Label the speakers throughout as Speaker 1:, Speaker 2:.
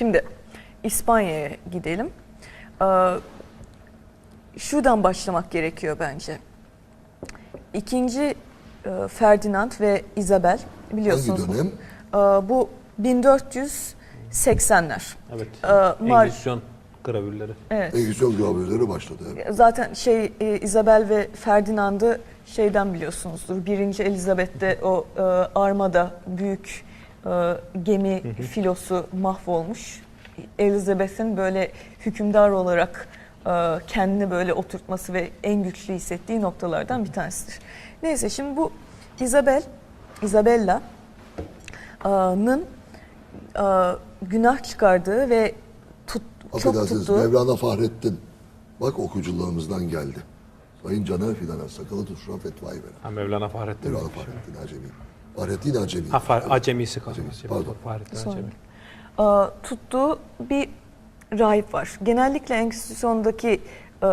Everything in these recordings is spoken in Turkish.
Speaker 1: Şimdi İspanya'ya gidelim. Ee, şuradan başlamak gerekiyor bence. İkinci e, Ferdinand ve Isabel biliyorsunuz.
Speaker 2: Hangi dönem?
Speaker 1: Bu 1480'ler.
Speaker 3: Evet.
Speaker 1: Ee, Mar-
Speaker 3: Engizisyon gravürleri.
Speaker 1: Evet.
Speaker 2: Engizisyon gravürleri başladı. Evet.
Speaker 1: Zaten şey e, Isabel ve Ferdinand'ı şeyden biliyorsunuzdur. Birinci Elizabeth'te o e, armada büyük e, gemi filosu mahvolmuş. Elizabeth'in böyle hükümdar olarak e, kendini böyle oturtması ve en güçlü hissettiği noktalardan bir tanesidir. Neyse şimdi bu Isabel, Isabella'nın e, günah çıkardığı ve tut, çok tuttuğu...
Speaker 2: Mevlana Fahrettin. Bak okucularımızdan geldi. Sayın Caner Fidan'a sakalı tutuşan fetvayı veren.
Speaker 3: Ha, Mevlana Fahrettin.
Speaker 2: Mevlana Fahrettin Acemi. Fahrettin Acemi.
Speaker 3: Ha, Fah- Acemisi kalmış.
Speaker 2: Acemisi, pardon.
Speaker 3: Fahrettin
Speaker 1: Sonra.
Speaker 3: Acemi.
Speaker 1: e, tuttuğu bir rahip var. Genellikle Engizisyon'daki e,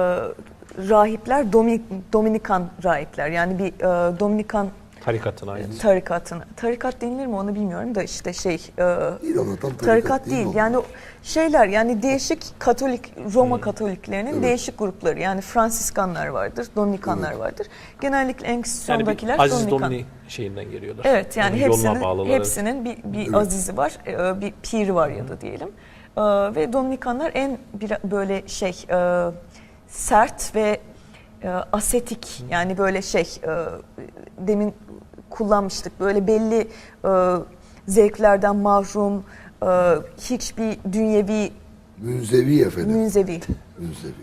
Speaker 1: rahipler Domi- Dominikan rahipler. Yani bir e, Dominikan
Speaker 3: Tarikatın aynı.
Speaker 1: tarikatına. Tarikat denilir mi onu bilmiyorum da işte şey e,
Speaker 2: Değil ama tam tarikat,
Speaker 1: tarikat
Speaker 2: değil.
Speaker 1: değil. Yani o şeyler yani değişik Katolik Roma Katoliklerinin
Speaker 2: Evet.
Speaker 1: değişik grupları. Yani Fransiskanlar vardır, Dominikanlar
Speaker 2: Evet.
Speaker 1: vardır. Genellikle
Speaker 3: Yani
Speaker 1: Engizisyon'dakiler
Speaker 3: bir Aziz
Speaker 1: Dominikan.
Speaker 3: Domini şeyinden geliyorlar.
Speaker 1: Evet yani
Speaker 3: Onun
Speaker 1: hepsinin, hepsinin bir, bir
Speaker 2: Evet.
Speaker 1: azizi var, e, bir piri var ya da diyelim. E, Ve Dominikanlar en bir, böyle şey e, sert ve e, asetik yani böyle şey e, demin kullanmıştık böyle belli e, zevklerden mahrum e, hiçbir dünyevi
Speaker 2: Münzevi efendim.
Speaker 1: münzevi
Speaker 2: Münzevi.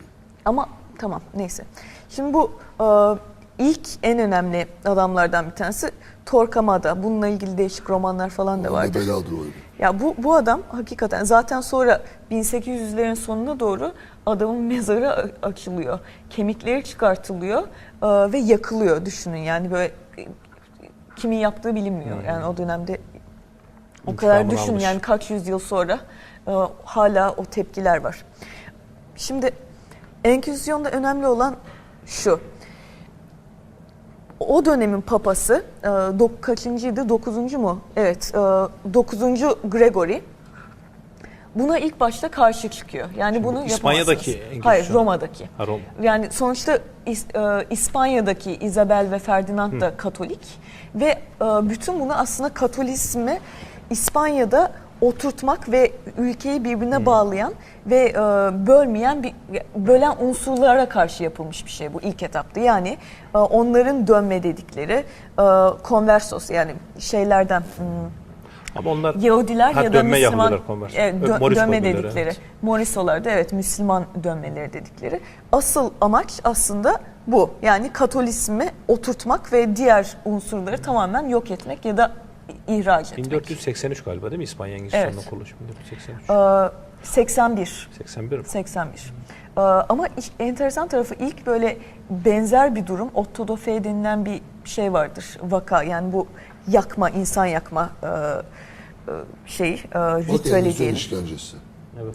Speaker 1: ama tamam neyse. Şimdi bu e, ilk en önemli adamlardan bir tanesi Torquemada. Bununla ilgili değişik romanlar falan da
Speaker 2: Ama
Speaker 1: vardır.
Speaker 2: beladır o.
Speaker 1: Ya bu bu adam hakikaten zaten sonra 1800'lerin sonuna doğru adamın mezarı açılıyor. Kemikleri çıkartılıyor e, ve yakılıyor düşünün. Yani böyle e, kimin yaptığı bilinmiyor. Yani o dönemde o kadar düşün
Speaker 3: almış.
Speaker 1: yani kaç yüzyıl sonra e, hala o tepkiler var. Şimdi Enkizisyon'da önemli olan şu. O dönemin papası e, dok, kaçıncıydı? Dokuzuncu mu? Evet. E, dokuzuncu Gregory buna ilk başta karşı çıkıyor. Yani bunu
Speaker 3: İspanya'daki
Speaker 1: yapamazsınız.
Speaker 3: Engizisyon.
Speaker 1: Hayır Roma'daki.
Speaker 3: Ha, Roma.
Speaker 1: Yani sonuçta İs- e, İspanya'daki Isabel ve Ferdinand da Katolik ve e, bütün bunu aslında Katolizmi İspanya'da oturtmak ve ülkeyi birbirine bağlayan ve e, bölmeyen bir bölen unsurlara karşı yapılmış bir şey bu ilk etapta. Yani e, onların dönme dedikleri e, konversos yani şeylerden hmm,
Speaker 3: Ama onlar
Speaker 1: Yahudiler ya da
Speaker 3: dönme
Speaker 1: Müslüman
Speaker 3: Yahudiler,
Speaker 1: Evet, dö-
Speaker 3: Moris
Speaker 1: dönme
Speaker 3: dönmeleri,
Speaker 1: dedikleri.
Speaker 3: evet.
Speaker 1: Morisolar da evet Müslüman dönmeleri dedikleri. Asıl amaç aslında bu. Yani Katolizmi oturtmak ve diğer unsurları tamamen yok etmek ya da ihraç etmek.
Speaker 3: 1483 galiba değil mi İspanya Engizisyon'un
Speaker 1: Evet.
Speaker 3: kuruluşu 1483.
Speaker 1: Ee, 81
Speaker 3: 81 mi?
Speaker 1: 81. Ee, ama enteresan tarafı ilk böyle benzer bir durum Ottodofe denilen bir şey vardır vaka yani bu yakma insan yakma e, e, şey e, ritüeli diyelim.
Speaker 2: işkencesi.
Speaker 3: Evet.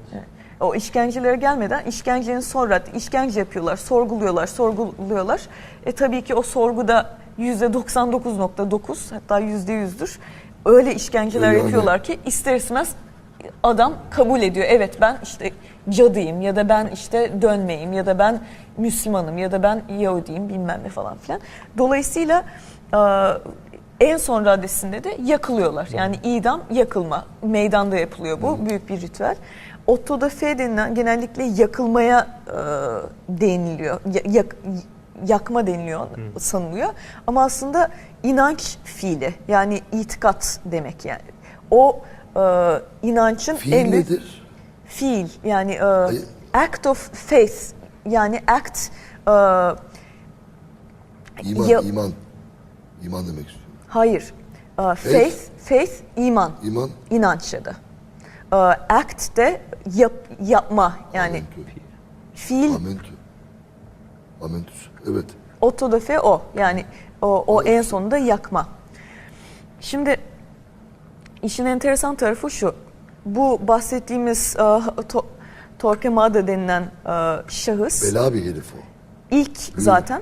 Speaker 1: O işkencelere gelmeden işkencenin sonra işkence yapıyorlar, sorguluyorlar, sorguluyorlar. E tabii ki o sorguda %99.9 hatta %100'dür. Öyle işkenceler
Speaker 2: Yani-
Speaker 1: yapıyorlar ki ister istemez adam kabul ediyor. Evet ben işte cadıyım ya da ben işte dönmeyim ya da ben Müslümanım ya da ben Yahudiyim bilmem ne falan filan. Dolayısıyla e, en son raddesinde de yakılıyorlar. Yani idam yakılma meydanda yapılıyor bu büyük bir ritüel. Otto da Fe denilen genellikle yakılmaya e, deniliyor. Ya- yak- yakma deniliyor sanılıyor. Ama aslında inanç fiili yani itikat demek yani. O e, inancın
Speaker 2: Fiil
Speaker 1: en büyük
Speaker 2: nedir?
Speaker 1: fiil yani e,
Speaker 2: Hayır.
Speaker 1: act of faith yani act e,
Speaker 2: İman,
Speaker 1: Ya-
Speaker 2: iman. İman demek istiyorum.
Speaker 1: hayır E, faith faith iman
Speaker 2: İman,
Speaker 1: inanç ya da act de yap, yapma yani fiil
Speaker 2: Amentü. Amentüs. Evet.
Speaker 1: Otto da fe o. Yani o, o en sonunda yakma. Şimdi işin enteresan tarafı şu. Bu bahsettiğimiz e, to, Torquemada denilen e, şahıs
Speaker 2: Bela bir herif o.
Speaker 1: ilk zaten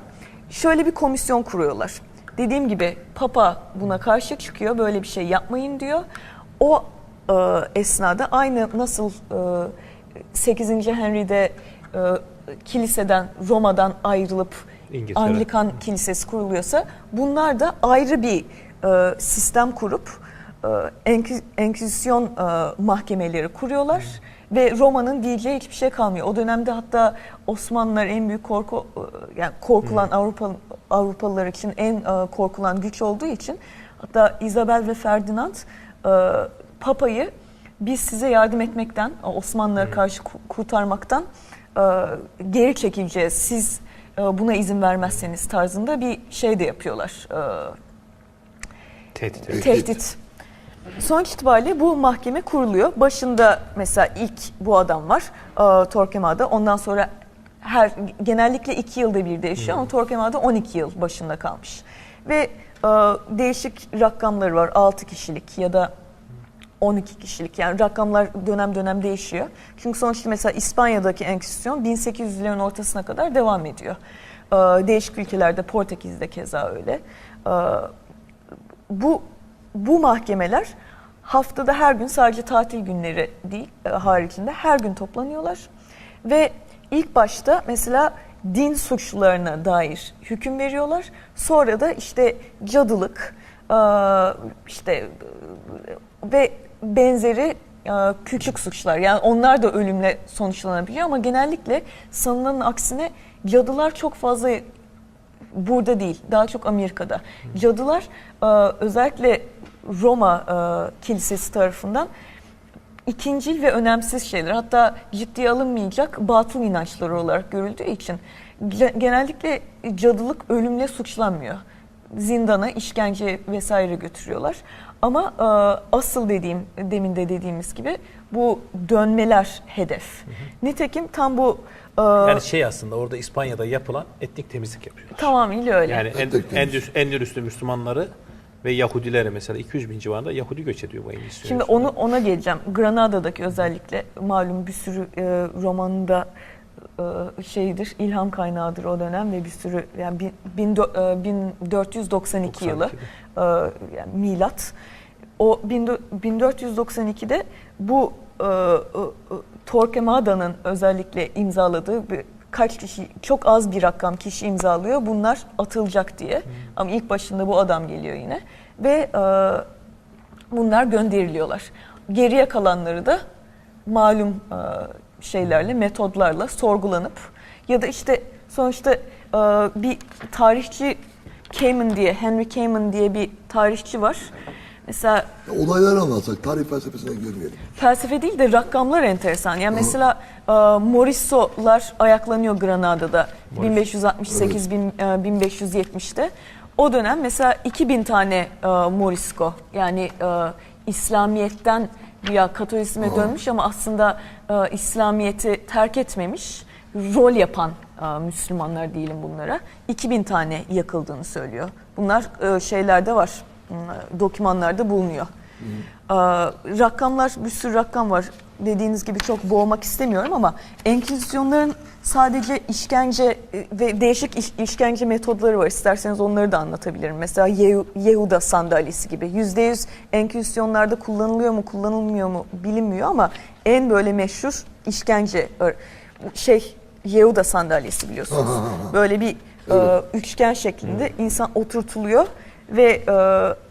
Speaker 1: şöyle bir komisyon kuruyorlar. Dediğim gibi Papa buna karşı çıkıyor. Böyle bir şey yapmayın diyor. O e, esnada aynı nasıl e, 8. Henry'de e, kiliseden Roma'dan ayrılıp
Speaker 3: İngiltere.
Speaker 1: Anglikan kilisesi kuruluyorsa bunlar da ayrı bir e, sistem kurup e, enki- enkizisyon e, mahkemeleri kuruyorlar ve Roma'nın diyeceği hiçbir şey kalmıyor. O dönemde hatta Osmanlılar en büyük korku e, yani korkulan Avrupa Avrupalılar için en e, korkulan güç olduğu için hatta Isabel ve Ferdinand e, Papa'yı biz size yardım etmekten, Osmanlılara karşı ku- kurtarmaktan e, geri çekileceğiz. Siz e, buna izin vermezseniz tarzında bir şey de yapıyorlar. E,
Speaker 3: Tehdit
Speaker 2: Tehdit.
Speaker 1: tehdit. Sonuç itibariyle bu mahkeme kuruluyor. Başında mesela ilk bu adam var e, Torquemada. Ondan sonra her genellikle iki yılda bir değişiyor ama Torquemada 12 yıl başında kalmış. Ve e, değişik rakamları var. 6 kişilik ya da 12 kişilik yani rakamlar dönem dönem değişiyor. Çünkü sonuçta mesela İspanya'daki Enkizisyon 1800'lerin ortasına kadar devam ediyor. Ee, değişik ülkelerde Portekiz'de keza öyle. Ee, bu bu mahkemeler haftada her gün sadece tatil günleri değil e, haricinde her gün toplanıyorlar ve ilk başta mesela din suçlarına dair hüküm veriyorlar. Sonra da işte cadılık, e, işte ve benzeri e, küçük suçlar. Yani onlar da ölümle sonuçlanabiliyor ama genellikle sanılanın aksine cadılar çok fazla burada değil, daha çok Amerika'da. Cadılar e, özellikle Roma e, Kilisesi tarafından ikincil ve önemsiz şeyler. Hatta ciddiye alınmayacak batıl inançlar olarak görüldüğü için ge- genellikle cadılık ölümle suçlanmıyor. Zindana, işkence vesaire götürüyorlar. Ama e, asıl dediğim, demin de dediğimiz gibi bu dönmeler hedef. Nitekim tam bu e,
Speaker 3: Yani şey aslında orada İspanya'da yapılan etnik temizlik yapıyorlar.
Speaker 1: tamamıyla öyle.
Speaker 3: Yani en,
Speaker 2: Etnik
Speaker 3: Endülüs'lü Müslümanları ve Yahudileri mesela 200 bin civarında Yahudi göç ediyor bu Engizisyon.
Speaker 1: Şimdi onu ona geleceğim. Granada'daki özellikle malum bir sürü e, romanında e, şeydir, ilham kaynağıdır o dönem ve bir sürü yani bin, bin, dö- e, 1492 yılı
Speaker 3: 92'de.
Speaker 1: e, yani milat. O bin dö- 1492'de bu Torquemada'nın özellikle imzaladığı kaç kişi çok az bir rakam kişi imzalıyor. Bunlar atılacak diye. Ama ilk başında bu adam geliyor yine ve bunlar gönderiliyorlar. Geriye kalanları da malum şeylerle, metodlarla sorgulanıp ya da işte sonuçta e, bir tarihçi Kamen diye, Henry Kamen diye bir tarihçi var. Mesela
Speaker 2: Ya Olayları anlatsak, tarih felsefesine girmeyelim.
Speaker 1: felsefe değil de rakamlar enteresan. Yani mesela e, Morisotlar ayaklanıyor Granada'da 1568 bin- e, 1570'te. O dönem mesela 2000 tane e, Morisco yani e, İslamiyet'ten ya Katolizme dönmüş ama aslında e, İslamiyet'i terk etmemiş rol yapan e, Müslümanlar diyelim bunlara 2000 tane yakıldığını söylüyor. Bunlar e, şeylerde var, m, dokümanlarda bulunuyor. Ee, rakamlar bir sürü rakam var. Dediğiniz gibi çok boğmak istemiyorum ama enkizisyonların sadece işkence e, ve değişik iş- işkence metodları var. İsterseniz onları da anlatabilirim. Mesela Yehu- Yehuda sandalyesi gibi. Yüzde yüz enkizisyonlarda kullanılıyor mu kullanılmıyor mu bilinmiyor ama en böyle meşhur işkence şey Yehuda sandalyesi biliyorsunuz. Böyle bir e, üçgen şeklinde insan oturtuluyor ve e,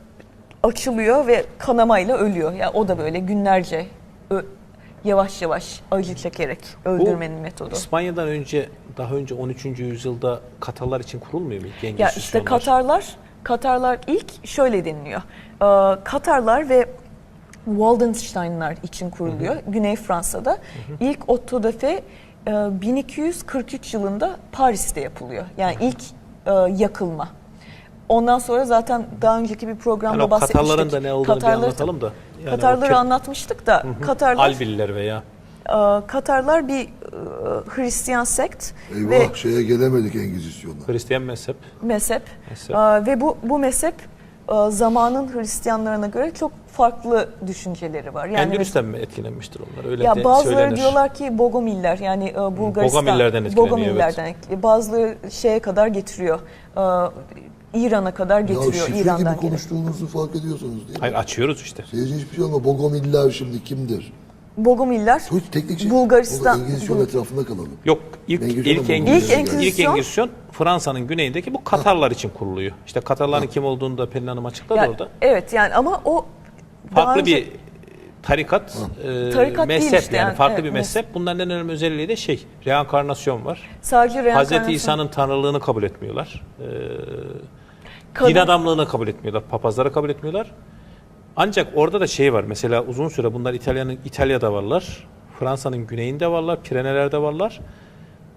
Speaker 1: açılıyor ve kanamayla ölüyor. Yani o da böyle günlerce yavaş yavaş acı çekerek öldürmenin metodu.
Speaker 3: İspanya'dan önce daha önce 13. yüzyılda Katarlar için kurulmuyor mu ilk
Speaker 1: Ya işte Katarlar, Katarlar ilk şöyle deniliyor. Ee, Katarlar ve Waldensteinlar için kuruluyor Güney Fransa'da. İlk Otto de Fe e, 1243 yılında Paris'te yapılıyor. Yani ilk e, yakılma. Ondan sonra zaten daha önceki bir programda
Speaker 3: Yani
Speaker 1: bahsetmiştik.
Speaker 3: Katarların da ne olduğunu bir
Speaker 1: Katarları-
Speaker 3: anlatalım da. Yani
Speaker 1: Katarları
Speaker 3: o kö-
Speaker 1: anlatmıştık da Katarlar
Speaker 3: Albililer veya
Speaker 1: e, Katarlar bir e, Hristiyan sekt
Speaker 2: Eyvah
Speaker 1: ve
Speaker 2: şeye gelemedik Engizisyon'a.
Speaker 3: Hristiyan mezhep.
Speaker 1: mezhep
Speaker 3: Mezhep.
Speaker 1: E, ve bu bu mezhep e, zamanın Hristiyanlarına göre çok farklı düşünceleri var. Yani
Speaker 3: Endülüs'ten mi etkilenmiştir onlar? Öyle
Speaker 1: ya
Speaker 3: de
Speaker 1: bazıları
Speaker 3: söylenir.
Speaker 1: diyorlar ki Bogomiller yani e, Bulgaristan
Speaker 3: Bogomillerden etkileniyor,
Speaker 1: Bogomillerden etkili. Bazıları şeye kadar getiriyor. İran'a kadar
Speaker 2: Ya
Speaker 1: getiriyor
Speaker 2: şifre
Speaker 1: İran'dan
Speaker 2: gibi konuştuğunuzu fark ediyorsunuz değil mi?
Speaker 3: Hayır açıyoruz işte.
Speaker 2: Seyirci hiçbir şey olma. Bogomiller şimdi kimdir?
Speaker 1: Bogomiller
Speaker 2: Çok teknik şey.
Speaker 1: Bulgaristan-
Speaker 2: İngilizce etrafında kalalım.
Speaker 3: Yok ilk
Speaker 2: Engizisyon
Speaker 3: ilk? Engizisyon,
Speaker 1: İlk
Speaker 3: ilk
Speaker 1: Engizisyon-
Speaker 3: Engizisyon Fransa'nın güneyindeki bu Katarlar için kuruluyor. İşte Katarların kim olduğunu da Pelin Hanım açıkladı
Speaker 1: Yani,
Speaker 3: orada.
Speaker 1: evet yani ama o
Speaker 3: Farklı
Speaker 1: önce-
Speaker 3: bir tarikat, e,
Speaker 1: Tarikat değil
Speaker 3: mezhep
Speaker 1: işte
Speaker 3: yani,
Speaker 1: yani,
Speaker 3: farklı
Speaker 1: evet,
Speaker 3: bir mezhep. Bunların en önemli özelliği de şey, reenkarnasyon var.
Speaker 1: sadece reenkarnasyon.
Speaker 3: Hazreti İsa'nın tanrılığını kabul etmiyorlar. E,
Speaker 1: Kadın-
Speaker 3: din adamlığını kabul etmiyorlar. Papazları kabul etmiyorlar. Ancak orada da şey var. Mesela uzun süre bunlar İtalya'nın İtalya'da varlar. Fransa'nın güneyinde varlar. Pireneler'de varlar.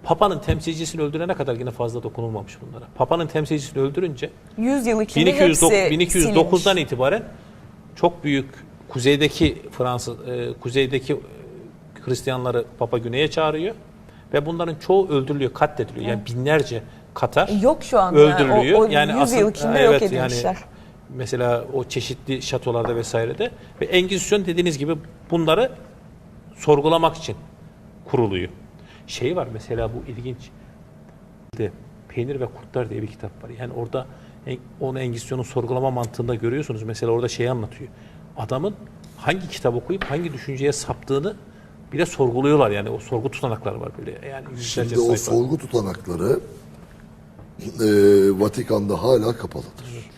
Speaker 3: Papa'nın temsilcisini öldürene kadar yine fazla dokunulmamış bunlara. Papa'nın temsilcisini öldürünce
Speaker 1: 100 yıl içinde
Speaker 3: 1209
Speaker 1: hepsi
Speaker 3: 1209'dan
Speaker 1: silinmiş.
Speaker 3: itibaren çok büyük kuzeydeki Fransız e, kuzeydeki Hristiyanları Papa güneye çağırıyor ve bunların çoğu öldürülüyor, katlediliyor. Yani binlerce Katar
Speaker 1: Yok şu an
Speaker 3: öldürülüyor.
Speaker 1: Yani, o, o 100 yıl içinde yok edilmişler.
Speaker 3: mesela o çeşitli şatolarda vesairede ve Engizisyon dediğiniz gibi bunları sorgulamak için kuruluyor. Şey var mesela bu ilginç. De Peynir ve Kurtlar diye bir kitap var. Yani orada onu Engizisyon'un sorgulama mantığında görüyorsunuz. Mesela orada şeyi anlatıyor. Adamın hangi kitap okuyup hangi düşünceye saptığını bile sorguluyorlar yani o sorgu tutanakları var böyle yani
Speaker 2: Şimdi o
Speaker 3: sayfa.
Speaker 2: sorgu tutanakları e, Vatikan'da hala kapalıdır.